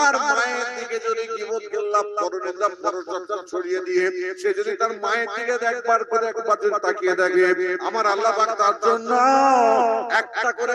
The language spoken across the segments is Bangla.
তার মায়ের দিকে যদি পরচর্চা ছড়িয়ে দিয়ে সে যদি তার মায়ের দিকে একবার করে একবার যদি তাকিয়ে দেখে, আমার আল্লাহ তার জন্য একটা করে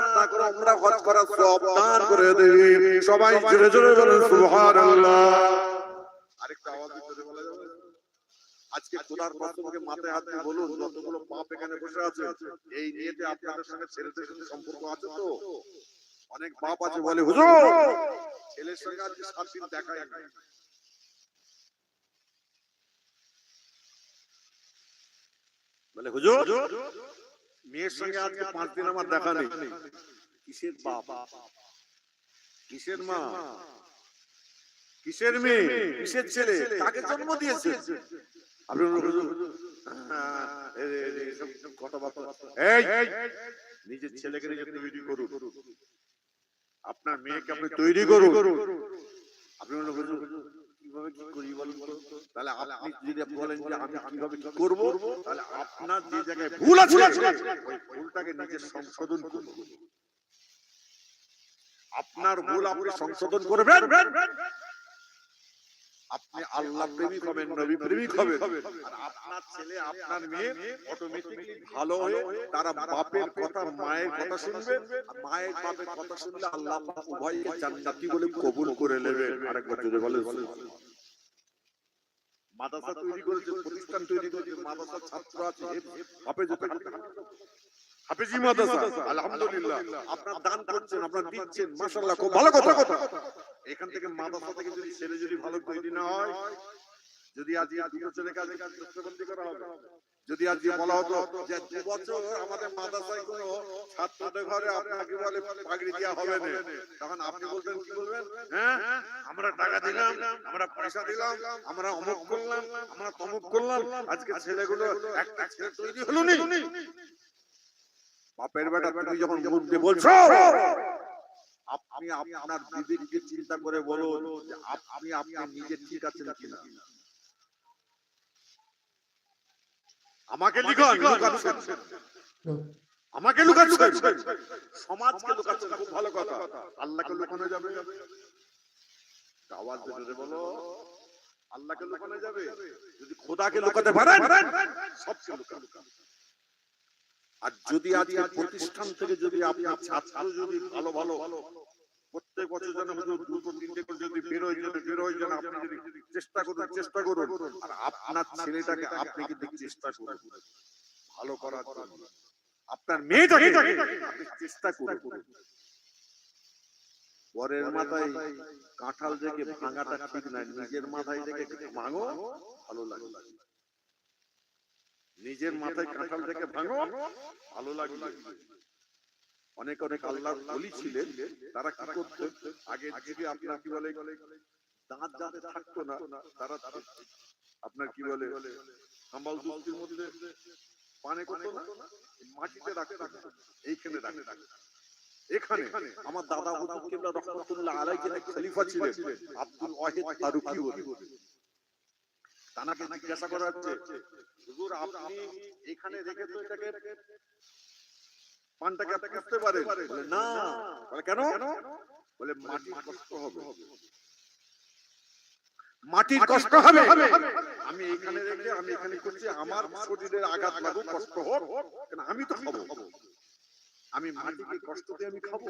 আপনার করে হজ সব দান করে দেবে। সবাই জোরে জোরে আরেকটা আওয়াজ বলা যাবে আজকে খোদার প্রসঙ্গে মাথায় হাত দিয়ে বলুন, যতগুলো পাপ এখানে বসে আছে, এই নিয়েতে আপনাদের সঙ্গে ছেলেদের সঙ্গে সম্পর্ক আছে তো? অনেক বাপ আছে বলে হুজুর ছেলের সঙ্গে আজকে সাত দিন নাই বলে হুজুর মেয়ের সঙ্গে আজকে পাঁচ দিন আমার দেখা নেই কিসের বাপ কিসের মা কিসের মেয়ে কিসের ছেলে কাকে জন্ম দিয়েছে আপনি হ্যাঁ, এই নিজের ছেলেকে নিজে তৈরি করুন আপনার মেয়েকে আপনি তৈরি করুন। আপনি কীভাবে কি করি বলুন তাহলে আপনি যদি বলেন যে আমি কীভাবে কি করব তাহলে আপনার যে জায়গায় ভুল আছে ওই ভুলটাকে নিজে সংশোধন করুন। আপনার ভুল আপনি সংশোধন করবেন। আপনি আল্লাহ প্রেমিক হবেন নবী প্রেমিক হবেন। আর আপনার ছেলে আপনার মেয়ে অটোমেটিকলি ভালো হয়ে তারা বাপের কথা মায়ের কথা শুনবে। মায়ের বাপের কথা শুনলে আল্লাহ উভয়কে জান্নাতি বলে কবুল করে নেবেন। আরেকবার যদি বলে মাদ্রাসা তৈরি করেছে প্রতিষ্ঠান তৈরি করেছে মাদ্রাসা ছাত্র আছে হাফেজ হাফেজি মাদ্রাসা আলহামদুলিল্লাহ। আপনার দান করছেন আপনার দিচ্ছেন মাশাআল্লাহ খুব ভালো কথা। কথা। এখান থেকে মাদ্রাসা থেকে যদি ছেলে যদি ভালো তৈরি না হয় যদি আজ দুটো ছেলেকে আজকে প্রতিবন্ধী করা হবে। যদি আজকে বলা হতো যে দু বছর আমাদের মাদ্রাসায় কোনো ছাত্রদের ঘরে আপনাকে বলে পাগড়ি দেওয়া হবে না। তখন আপনি বলবেন? কি বলবেন? হ্যাঁ আমরা টাকা দিলাম আমরা পয়সা দিলাম আমরা অমুক করলাম আমরা তমুক করলাম। আজকে ছেলেগুলো একটা ছেলে তৈরি হলো নি। বাপের বেটা তুমি যখন মুখ দিয়ে বলছো আপনি আপনার বিবেককে চিন্তা করে বলুন যে আপনি আপনি নিজে ঠিক আছেন কিনা। আমাকে লিখুন আমাকে লুকাচ্ছেন সমাজকে লুকাচ্ছেন খুব ভালো কথা। আল্লাহকে লুকানো যাবে। আওয়াজ জোরে বলো। আল্লাহকে লুকানো যাবে। যদি খোদাকে লুকাতে পারেন সবকে লুকানো। আর যদি আজকে প্রতিষ্ঠান থেকে যদি আপনার ছাত্র যদি ভালো ভালো প্রত্যেক বছর যেন দুটো তিনটে করে যদি বেরোয় যেন বেরোয় যেন আপনি যদি চেষ্টা করুন চেষ্টা করুন। আর আপনার ছেলেটাকে আপনি কিন্তু চেষ্টা করুন। ভালো করার জন্য। আপনার মেয়েটাকে চেষ্টা করুন। পরের মাথায় কাঁঠাল থেকে ভাঙাটা ঠিক নয় নিজের মাথায় থেকে ভাঙো ভালো লাগে নিজের মাথায় কাঁঠাল থেকে ভাঙো ভালো লাগবে। অনেক অনেক আল্লাহর বলি ছিলেন। তারা কি করতো? আগে যদি আপনার কি বলে দাঁত যাতে থাকতো না তারা আপনার কি বলে? হাম্বাল মধ্যে পানে করতো না মাটিতে রাখতো। না, এইখানে রাখতো। এখানে আমার দাদা হুজুর কিবলা রহমাতুল্লাহ আলাইহি খলিফা ছিলেন। আব্দুল ওয়াহিদ ফারুকি বলে। তানাকে জিজ্ঞাসা করা হচ্ছে হুজুর আপনি এখানে রেখে তো এটাকে? পানটাকে আপনি করতে পারেন বলে না বলে কেন বলে মাটির কষ্ট হবে মাটির কষ্ট হবে আমি এখানে রেখে আমি এখানে করছি আমার শরীরের আঘাত লাগুক কষ্ট হোক কেন আমি তো খাব আমি মাটিকে কষ্ট দিয়ে আমি খাব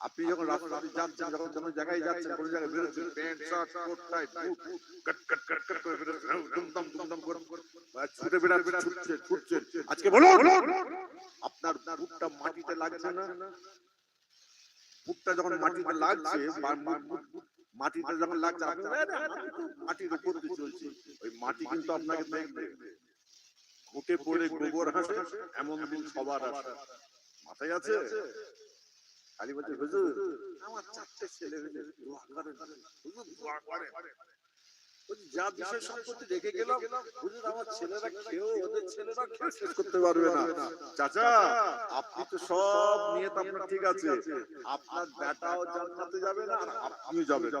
আপনি যখন রাস্তাতে যাচ্ছেন যখন কোনো জায়গায় যাচ্ছেন কোন জায়গায় বেরোচ্ছেন pant shirt coat tie boot কট কট কট কট করে বেরোচ্ছেন দুমদম দুমদম করে ছুটে বেড়াচ্ছেন ছুটছে ছুটছে। আজকে বলুন! আপনার বুটটা মাটিতে লাগছে না? বুটটা যখন মাটিতে লাগছে মাটিতে যখন লাগছে আপনি বলেন, "আরে, আমি তো মাটির উপর দিয়ে চলছি। ওই মাটি কিন্তু আপনাকে দেখবে। ঘুটে পড়ে গোবর হাসে এমন দিন সবার আসে। মাথায় আছে? খালি বলছে হুজুর আমার চারটে ছেলে হয়েছে দোয়া করেন। হুজুর দোয়া বলছি, যা সম্পত্তি রেখে গেলাম হুজুর আমার ছেলেরা খেয়েও ওদের ছেলেরা খেয়ে শেষ করতে পারবে না। চাচা আপনি তো সব নিয়ে তো আপনার ঠিক আছে। আপনার বেটাও জান্নাতে যাবে না আর আপনিও যাবেন।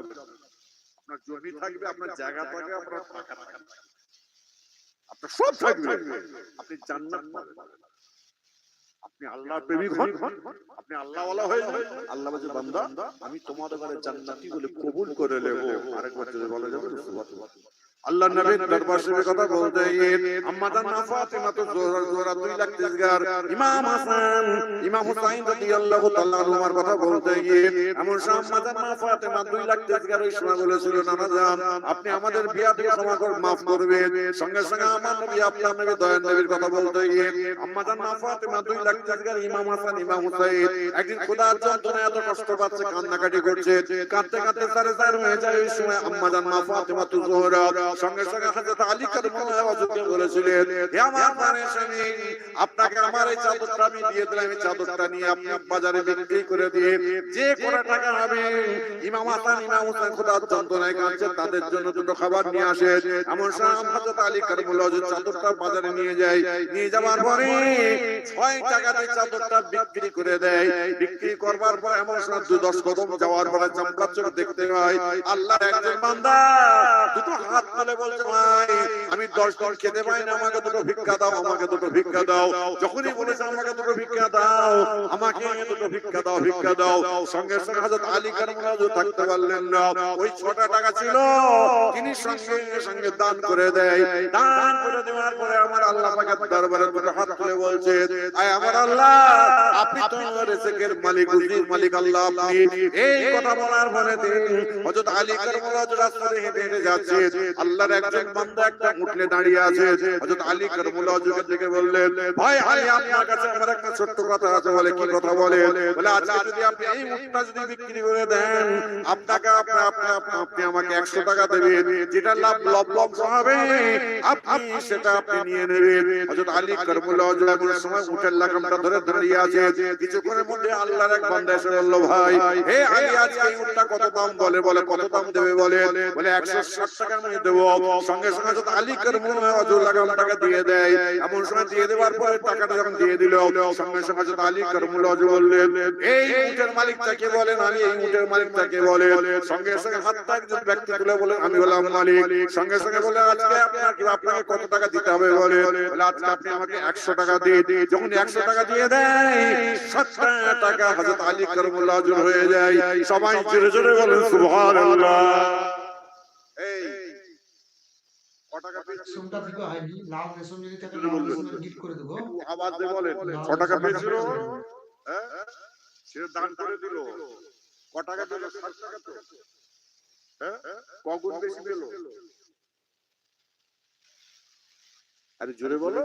আপনার জমি থাকবে আপনার জায়গা থাকবে আপনার টাকা থাকবে আপনার সব থাকবে। আপনি জান্নাত পাবেন। আপনি আল্লাহর প্রেমিক হন আপনি আল্লাহওয়ালা হয়ে যান। আল্লাহ বলছে বান্দা আমি তোমাদের ঘরে জান্নাতি বলে কবুল করে নেব। আরেকবার যদি বলা যাবে সুবহানাল্লাহ। আল্লাহ নবী দরবার শরীফের কথা বলতে গিয়ে আম্মা জান ফাতিমা তো জোহরা জোহরা দুই লাখ ইমাম হাসান ইমাম হুসাইন রাদিয়াল্লাহু তাআলা কথা বলতে গিয়ে এমন সময় আম্মা জান মা ফাতিমা দুই লাখ ওই সময় বলেছিল নানা জান আপনি আমাদের বিয়া দিয়ে ক্ষমা করে মাফ করবেন সঙ্গে সঙ্গে আমার নবী আপনার নবী দয়ার নবীর কথা বলতে গিয়ে আম্মা জান মা ফাতিমা দুই লাখ তিসগার ইমাম হাসান ইমাম হুসাইন একদিন খোদার যন্ত্রণায় এত কষ্ট পাচ্ছে কান্নাকাটি করছে কাঁদতে কাঁদতে সারে সার হয়ে যায় ওই সময় আম্মা জান মা ফাতিমা তো জোহরা সঙ্গে সঙ্গে আলী বলেছিলেন। আমার আপনাকে আমার এই চাদরটা আমি দিয়ে দিলাম। চাদরটা নিয়ে আপনি বাজারে বিক্রি করে দিয়ে যে টাকা হবে ইমাম হাসান, ইমাম হোসেন তাদের জন্য দুটো খাবার নিয়ে আসে। এমন সময় আলী চাদরটা বাজারে নিয়ে যায়। নিয়ে যাওয়ার পরে ছয় টাকাতে চাদরটা বিক্রি করে দেয়। বিক্রি করবার পর এমন সময় দু দশ কদম যাওয়ার পরে চামড়া চোখ দেখতে হয় আল্লাহর একজন বান্দা দুটো হাত তুলে বলছে ভাই? আমি দশ দিন খেতে পাই না, আমাকে দুটো ভিক্ষা দাও, আমাকে দুটো ভিক্ষা দাও। যখনই বলেছে আমাকে দুটো ভিক্ষা দাও, আমাকে দুটো ভিক্ষা দাও ভিক্ষা দাও। সঙ্গে সঙ্গে হাজরত আলী কারমুল্লাহ থাকতে পারলেন না। ওই ছটা টাকা ছিল, তিনি সঙ্গে সঙ্গে দান করে দেয়। দান করে দেওয়ার পরে আমার আল্লাহ পাকের দরবারে দুটো হাত তুলে বলছে, আয় আমার আল্লাহ, আপনি তো রিজিকের মালিক রুজির মালিক, আল্লাহ আপনি। এই কথা বলার পরে হযরত আলী কারমুল্লাহ রাস্তা হেঁটে হেঁটে যাচ্ছে আল্লাহর একজন বান্দা একটা উঠলে দাঁড়িয়ে আছে। হযরত আলী কারমুল্লাহ যুগে থেকে বললেন, ভাই আলী আপনার কাছে আমার একটা ছোট্ট কথা আছে বলে কি কথা বলে? বলে, আজকে যদি আপনি এই উটটা যদি বিক্রি করে দেন, আপনাকে আপনি আপনি, আপনি- আমাকে 100 টাকা দেবেন। যেটা লাভ লব হবে, আপনি সেটা আপনি নিয়ে নেবেন। হযরত আলী কারমুল্লাহ যুগের সময় উটের লাগামটা ধরে দাঁড়িয়ে আছে। কিছুক্ষণের মধ্যে আল্লাহর এক বান্দা এসে বলল, ভাই, হে আলী, আজকে এই উটটা কত দাম বলে? বলে, কত দাম দেবে? বলে বলে 160 টাকা আমি দেব। সঙ্গে সঙ্গে হযরত আলী কারমুল্লাহ অজুর লাগাম টাকা দিয়ে দেয়। এমন সময় দিয়ে দেওয়ার পরে টাকাটা যখন দিয়ে দিল, সঙ্গে সঙ্গে হযরত আলী কারমুল্লাহ অজু বললেন এই উটের মালিকটাকে বলেন, আমি এই উটের মালিকটাকে বলে, সঙ্গে সঙ্গে হাতটা একজন ব্যক্তি তুলে বলেন, আমি হলাম মালিক। সঙ্গে সঙ্গে বলে, আজকে আপনাকে আপনাকে কত টাকা দিতে হবে বলে বলে, আজকে আপনি আমাকে 100 টাকা দিয়ে যখন 100 টাকা দিয়ে দেয় 70 টাকা হযরত আলী কারমুল্লাহ অজু হয়ে যায়। সবাই জোরে জোরে বলেন, সুবহানাল্লাহ। ক টাকা পেয়েছি। রেশনটা দিতে হয়নি। লাল রেশন যদি থাকে লাল বলবেন। গিফট করে দেবো। একটু আওয়াজ বলেন। ক টাকা পেয়েছিল হ্যাঁ? সে দান করে দিল। ক টাকা পেল ষাট টাকা তো। হ্যাঁ? কগুণ বেশি পেল। আরে জোরে বলো।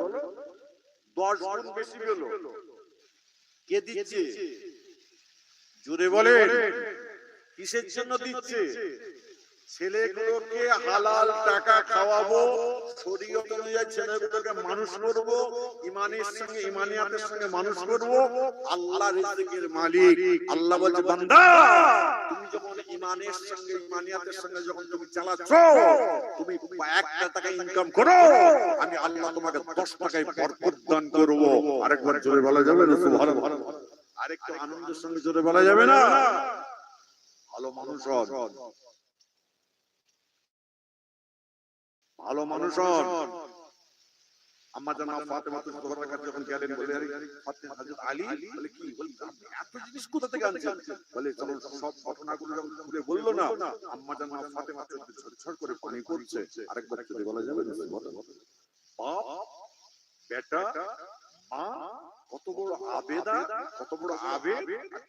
দশ গুণ বেশি পেল। কে দিচ্ছে? জোরে বলে কিসের জন্য দিচ্ছে? ছেলেগুলোকে হালাল টাকা খাওয়াবো শরীয়ত অনুযায়ী ছেলেগুলোকে মানুষ করব ইমানের সঙ্গে ইমানিয়াতের সঙ্গে মানুষ করব আল্লাহ রিজিকের মালিক আল্লাহ বলছে বান্দা তুমি যখন ইমানের সঙ্গে ইমানিয়াতের সঙ্গে যখন তুমি চালাচ্ছ তুমি একটা টাকা ইনকাম করো আমি আল্লাহ তোমাকে দশ টাকায় বরকত দান করব। আরেকবার জোরে বলা যাবে না সুবহানাল্লাহ। আরেকটু আনন্দের সঙ্গে জোরে বলা যাবে না। ভালো মানুষ হন ভালো মানুষ হন আম্মা জান ফাতেমা তো জোহরার কাছে যখন গেলেন বলে আরে ফাতেমা হযরত আলী? বলে কি? বলে এত জিনিস কোথা থেকে আনছেন? বলে চলো সব ঘটনাগুলো যখন খুলে বলল না আম্মা জান ফাতেমা চোখে ছড়ছড় করে পানি পড়ছে আরেকবার যদি বলা যাবে না? বাপ বেটা মা কত বড় আবেদা কত বড় আর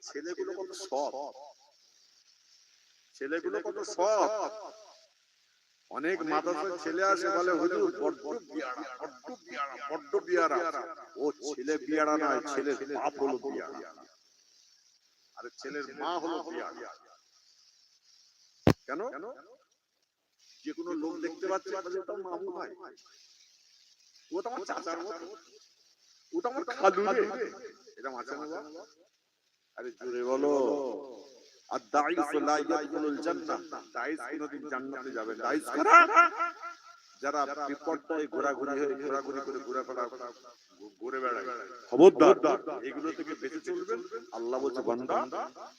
ছেলেগুলো কত সৎ। ছেলেগুলো কত সৎ। অনেক মাদ্রাসার ছেলে আসে বলে হুজুর বড্ড বিয়ারা বড্ড বিয়ারা বড্ড বিয়ারা ও ছেলে বিয়ারা নয় ছেলের বাপ হলো বিয়ারা আর ছেলের মা হলো বিয়ারা কেন? যে কোনো লোক দেখতে পাচ্ছে ওটা মামু ভাই। ওটা আমার চাচার মতো। ওটা আমার খালু রে এটা? আরে জোরে বলো। আর দাইস লা ইয়াদখুলুল জান্নাহ। দাইস কোনদিন জান্নাতে যাবে। দাইস কারা? যারা বিপর্যয়ে ঘোরাঘুরি হয়ে ঘোরাঘুরি করে ঘোরা ফেরা ঘুরে বেড়ায়। খবরদার। এগুলো থেকে বেঁচে চলবেন। আল্লাহ বলছে বান্দা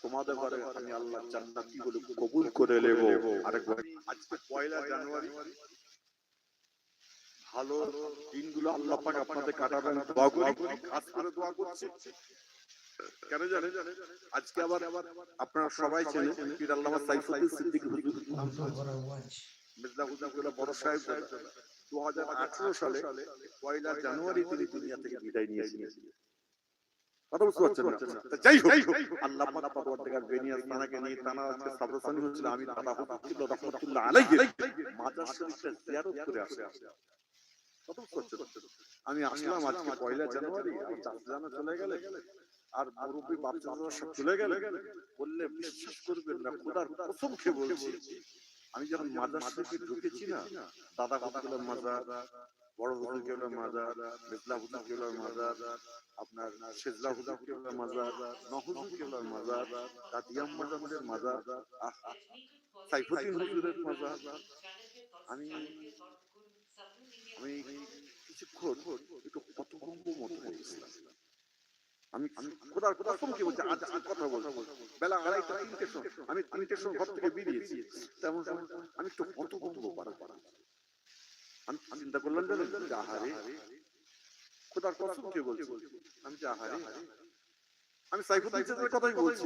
তোমাদের ঘরে আমি আল্লাহ জান্নাতি বলে কবুল করে নেব? আরেকবার আজকে পয়লা জানুয়ারি। ভালো দিনগুলো আল্লাহ পাক আপনাদের কাটাবেন। দোয়া করি। খাস করে দোয়া করছি। কেন জানেন? আজকে আবার আপনারা সবাই চেনেন পীর আল্লামা সাইফুদ্দিন সিদ্দিকী মির্জা বড় সাহেব দু হাজার আঠারো সালে পয়লা জানুয়ারি তিনি দুনিয়া থেকে বিদায় নিয়ে আমি আসলাম আজকে পয়লা জানুয়ারি চাষজানা চলে গেলে আর মুরব্বী চলে গেলে। বললে, বিশ্বাস করবেন না, খোদার কসম খেয়ে বলছি। আমি যখন মাজার শরীফে ঢুকেছি না, দাদা হুজুরের মাজার, বড় হুজুর কেবলার মাজার বেতলা হুজুর কেবলার মাজার, আপনার সেজলা হুজুর কেবলার মাজার নহজুর কেবলার মাজার দাদিয়াম মাজারের মাজার সাইফুদ্দিন মাজার। আমি আমি কিছুক্ষণ একটু হতভম্ব মতো আমি আমি খোদার কসম কি বলছি আজ আজ কথা বলছি। বেলা আড়াইটা তিনটের সময়। আমি তিনটের সময় ঘর থেকে বেরিয়েছি তেমন আমি একটু হতভম্ব পারা পারা। আমি চিন্তা করলাম যে আহারে খোদার কসম কে বলছি আমি যে আহারে আমি সাইফুদ্দিন সাহেবের কথাই বলছি।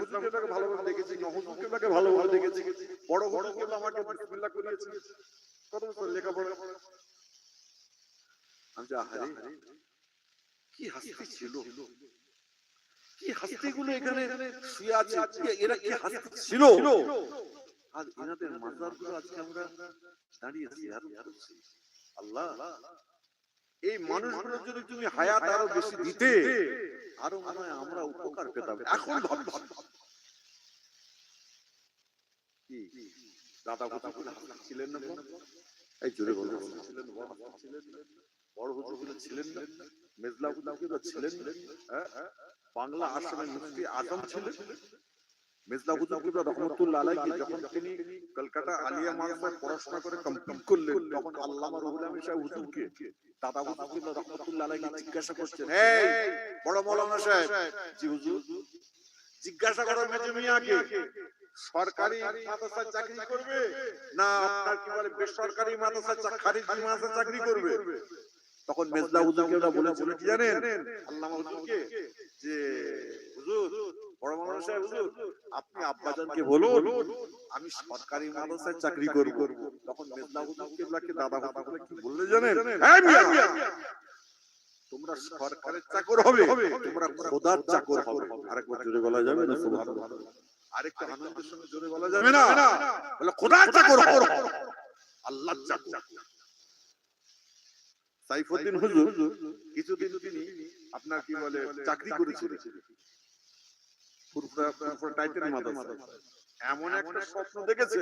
হুজুরকে ভালোভাবে দেখেছি নহজুরকে তাকে ভালোভাবে দেখেছি। বড় বড় কেউ আমাকে বিসমিল্লাহ করিয়েছে। কত বছর লেখাপড়া? আমি যে আহারে কি হাসি ছিল? কি হাসিগুলো এখানে শুয়ে আছে? এরা কি হাসি ছিল? আর এনাদের মাজারগুলো আজকে আমরা দাঁড়িয়ে জিয়ারত করছি আল্লাহ এই মানুষগুলো যদি তুমি হায়াত আরও বেশি দিতে। আরও মনে হয় আমরা উপকার পেতাম। এখন ভাবছি। কি? দাদা কথা ছিলেন না এই জোরে বলো। ছিলেন বড় ছিলেন না? মেজলা ছিলেন হ্যাঁ? বাংলা আসামের মুফতি আজম ছিলেন মেজলা রহমতুল্লাহ আলাইহি যখন তিনি কলকাতা আলিয়া পড়াশোনা করে কমপ্লিট করলেন, তখন আল্লামা রুহুল আমিন সাহেব হুজুরকে দাদা রহমতুল্লাহ আলাইহি জিজ্ঞাসা করছেন, এই, বড় সাহেব, জি হুজুর, জিজ্ঞাসা করো মিয়াকে, সরকারি মাদ্রাসায় চাকরি করবে না আপনার কি বলে বেসরকারি মাদ্রাসায় চা- খারিজি মাদ্রাসায় চাকরি করবে তখন মেজলা হুজুরকে ওরা বলেছিল কি জানেন? আল্লামা হুজুরকে যে হুজুর বড় মাওলানা সাহেব হুজুর আপনি আব্বাজানকে বলুন আমি সরকারি মাদ্রাসায় চাকরি করব। তখন মেজলা হুজুর কেবলাকে দাদা হুজুর কি বললে জানেন? হ্যাঁ মিয়া! তোমরা সরকারের চাকর হবে। তোমরা খোদার চাকর হবে। আরেকবার জোরে বলা যাবে না? সুবহানাল্লাহ। আরেকটু আনন্দের সঙ্গে জোরে বলা যাবে না? বলে খোদার চাকর হবে। আল্লাহর চাকর সাইফুদ্দিন হুজুর কিছুদিন তিনি আপনার কি বলে চাকরি করেছিলেন। ফুরফুরা ফুরফুরা টাইটেল মাদ্রাসা। এমন একটা স্বপ্ন দেখেছে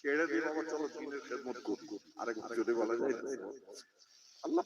ছেড়ে দিয়ে বাবা চলো দিনের খেদমত করব আরেক জোরে বলা যায়। আল্লাহ